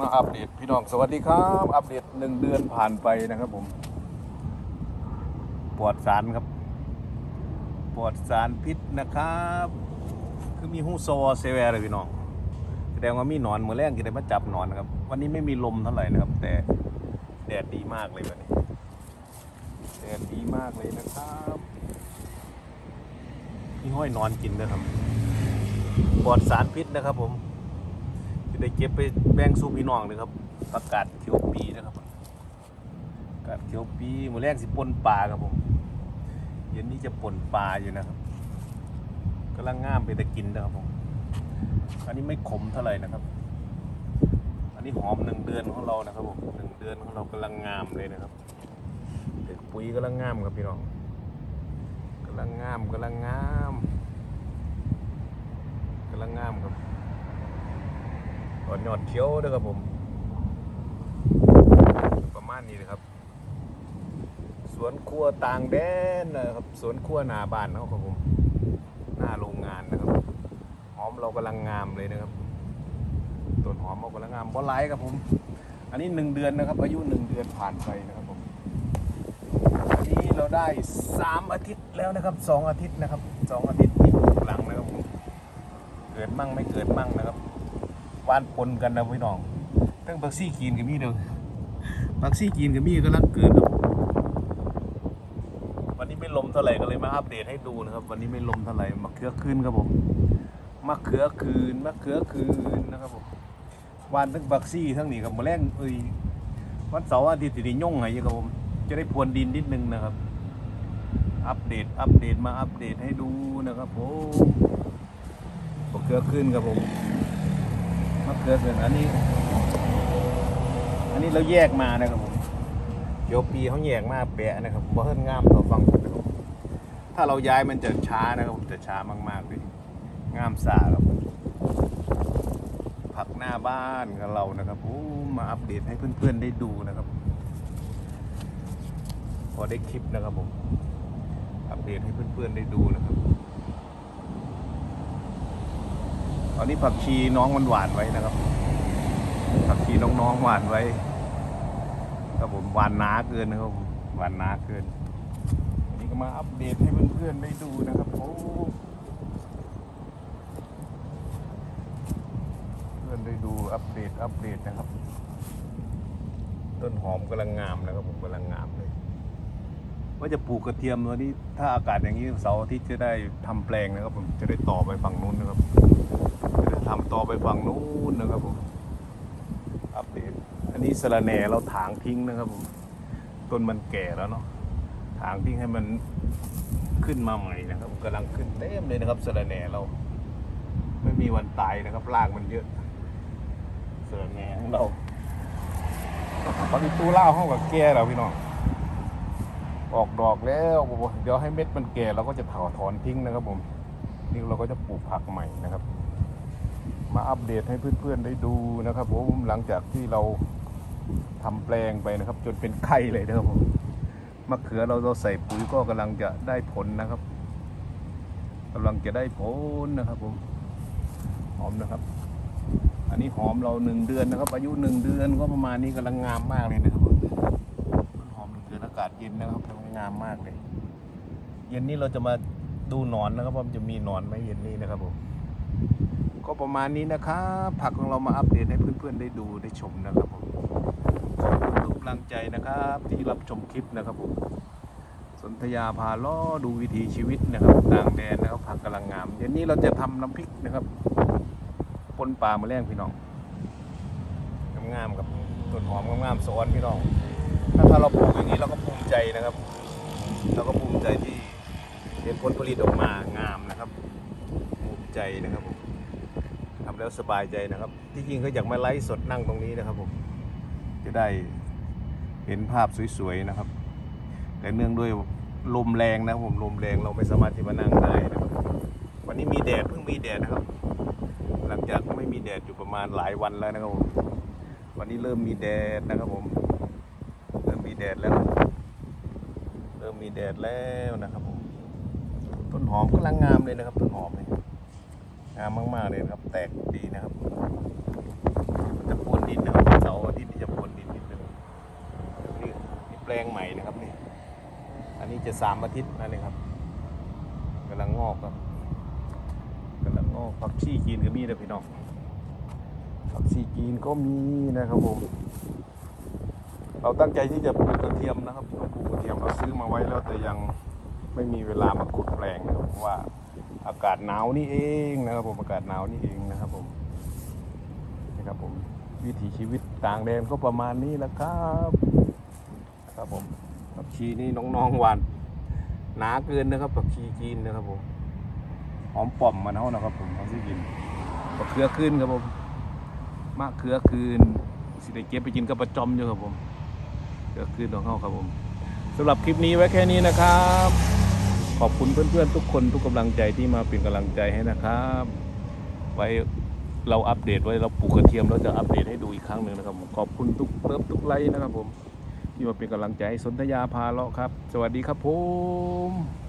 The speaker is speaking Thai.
มาอัปเดตพี่น้องสวัสดีครับ อัปเดตหนึ่งเดือนผ่านไปนะครับผม ปลอดสารครับ ปลอดสารพิษนะครับ คือมีหูโซเซเวร์เลยพี่น้องแสดงว่ามีหนอนเมื่อแรงกินได้มาจับหนอนนะครับ วันนี้ไม่มีลมเท่าไหร่นะครับ แต่แดดดีมากเลยวันนี้แดดดีมากเลยนะครับมีห้อยนอนกินนะครับปลอดสารพิษนะครับผม ได้เก็บไปแบ่งสู่พี่น้องเลยครับประกาศเขียวปีนะครับประกาศเขียวปีหมูแรกสิปนปลาครับผมเย็นนี้จะปนปลาอยู่นะครับกำลังง่ามไปแต่กินนะครับผมอันนี้ไม่ขมเท่าไหร่นะครับ อันนี้หอมหนึ่งเดือนของเรานะครับผมหนึ่งเดือนของเรากำลังงามเลยนะครับเด็กปุ๋ยกำลังงามครับพี่น้องกำลังงามกำลังงามกำลังงามครับ ก่อนยอดเขียวด้วยครับผม ประมาณนี้เลยครับ สวนครัวต่างแดนนะครับ สวนครัวหนาบ้านเขาครับผม หน้าโรงงานนะครับหอมเรากำลังงามเลยนะครับต้นหอมเรากำลังงามบอไลายครับผม อันนี้หนึ่งเดือนนะครับ อายุหนึ่งเดือนผ่านไปนะครับผมอันนี้เราได้สามอาทิตย์แล้วนะครับสองอาทิตย์นะครับสองอาทิตย์มีลูกหลังนะครับผมเกิดมั่งไม่เกิดมั่งนะครับ วานปนกันนะพี่น้องตั้งบักซี่กีนกับมีเด้อบักซี่กีนกับมีกำลังเกิดวันนี้ไม่ลมเท่าไหร่ก็เลยมาอัปเดตให้ดูนะครับ วันนี้ไม่ลมเท่าไหร่มะเขือคืนครับผมมะเขือคืนมะเขือคืนนะครับผมวานทั้งบักซี่ทั้งนี้กับมะแรงเอ้ยวันเสาร์อาทิตย์ที่ย่งไงครับผมจะได้พรวนดินนิดนึงนะครับ อัปเดตอัปเดตมาอัปเดตให้ดูนะครับผมมะเขือคืนครับผม มะเขือเกินอันนี้ อันนี้เราแยกมานะครับผมเดี๋ยวปีเขาแยกมาแปะนะครับบ่เฮิ่นงามต่อฟังผมนะครับถ้าเราย้ายมันจะช้านะครับผมจะช้ามากๆเลยงามสาครับผักหน้าบ้านกับเรานะครับโอ้มาอัปเดตให้เพื่อนๆได้ดูนะครับ พอได้คลิปนะครับผมอัปเดตให้เพื่อนๆได้ดูนะครับ ต อนนี้ผักชีน้องมันหวานไว้นะครับ ผักชีน้องๆหวานไว้ครับผมหวานหนาเกินนะครับผมหวานหนาเกินวันนี้ก็มาอัปเดตให้เพื่อนๆได้ดูนะครับโอ้เพื่อนได้ดูอัปเดตอัปเดตนะครับ ต้นหอมกำลังงามนะครับผมกำลังงามเลยว่าจะปลูกกระเทียมวันนี้ถ้าอากาศอย่างนี้เสาร์อาทิตย์จะได้ทำแปลงนะครับ ผมจะได้ต่อไปฝั่งนู้นนะครับ ทำต่อไปฝั่งนู้นนะครับผมอัปเดตอันนี้สะระแหน่เราถางทิ้งนะครับผมต้นมันแก่แล้วเนาะถางทิ้งให้มันขึ้นมาใหม่นะครับกำลังขึ้นเต็มเลยนะครับสะระแหน่เรา ไม่มีวันตายนะครับรากมันเยอะสะระแหน่ของเราตอนนี้ตู้เล่าห้องกับแก่แล้วพี่น้องออกดอกแล้วเดี๋ยวให้เม็ดมันแก่เราก็จะถอถอนทิ้งนะครับผมนี่เราก็จะปลูกผักใหม่นะครับ มาอัปเดตให้เพื่อนๆได้ดูนะครับผมหลังจากที่เราทำแปลงไปนะครับ จนเป็นไข่เลยนะครับผมมะเขือเราเราใส่ปุ๋ยก็กำลังจะได้ผลนะครับกำลังจะได้ผลนะครับผมหอมนะครับ อันนี้หอมเราหนึ่งเดือนนะครับ อายุหนึ่งเดือนก็ประมาณนี้กำลังงามมากเลยนะครับผมหอมหนึ่งเดือนอากาศเย็นนะครับกำลังงามมากเลย เย็นนี้เราจะมาดูหนอนนะครับว่ามันจะมีหนอนไหมเย็นนี้นะครับผม ก็ประมาณนี้นะครับผักของเรามาอัปเดตให้เพื่อนๆได้ดูได้ชมนะครับผมขอบคุณทุกกำลังใจนะครับ ที่รับชมคลิปนะครับผมสนธยาพาล้อดูวิถีชีวิตนะครับต่างแดนนะครับผักกำลังงามเดี๋ยวนี้เราจะทำน้ำพริกนะครับปนปลามาแล้งพี่น้องงามๆกับต้นหอมงามๆสอนพี่น้อง ถ้าถ้าเราปลูกอย่างนี้เราก็ภูมิใจนะครับ เราก็ภูมิใจที่เห็นผลผลิตออกมางามนะครับ ใจนะครับผมทำแล้วสบายใจนะครับ ที่จริงเขาอยากมาไลฟ์สดนั่งตรงนี้นะครับผมจะได้เห็นภาพสวยๆนะครับ แต่เนื่องด้วยลมแรงนะผมลมแรงเราไม่สามารถที่มานั่งได้นะครับ วันนี้มีแดดเพิ่งมีแดดนะครับ หลังจากไม่มีแดดอยู่ประมาณหลายวันแล้วนะครับผมวันนี้เริ่มมีแดดนะครับผม เริ่มมีแดดแล้ว เริ่มมีแดดแล้วนะครับผมต้นหอมกำลังงามเลยนะครับ ต้นหอมเนี่ย งามมาก ๆ เลยครับ แตกดีนะครับ จะปนดินนะครับเสาที่จะปนดินนิดนึงนี่นี่แปลงใหม่นะครับนี่ อันนี้จะสามอาทิตย์นั่นเองครับกำลังงอกครับกำลังงอกผักชีกินก็มีนะพี่น้องผักชีกินก็มีนะครับผมเราตั้งใจที่จะปลูกกระเทียมนะครับปลูกกระเทียมเราซื้อมาไว้แล้วแต่ยังไม่มีเวลามาขุดแปลงเพราะว่า อากาศหนาวนี่เองนะครับผมอากาศหนาวนี่เองนะครับผมนะครับผมวิถีชีวิตต่างแดนก็ประมาณนี้แหละครับครับผมผักชีนี่น้องๆหวานหนาเกินนะครับผักชีจีนนะครับผมหอมป่อมมันเท่านะครับผมเขาซื้อกินมะเขือขึ้นครับผมมะเขือคืนสิได้เก็บไปกินกับประจอมอยู่ครับผมเกิดขึ้นของเขาครับผมสำหรับคลิปนี้ไว้แค่นี้นะครับ ขอบคุณเพื่อนๆ ทุกคนทุกกำลังใจที่มาเป็นกำลังใจให้นะครับ ไว้เราอัปเดตไว้เราปลูกกระเทียมเราจะอัปเดตให้ดูอีกครั้งหนึ่งนะครับผมขอบคุณทุกเลิฟทุกไลค์นะครับผมที่มาเป็นกำลังใจสนธยาพาเลาะครับ สวัสดีครับผม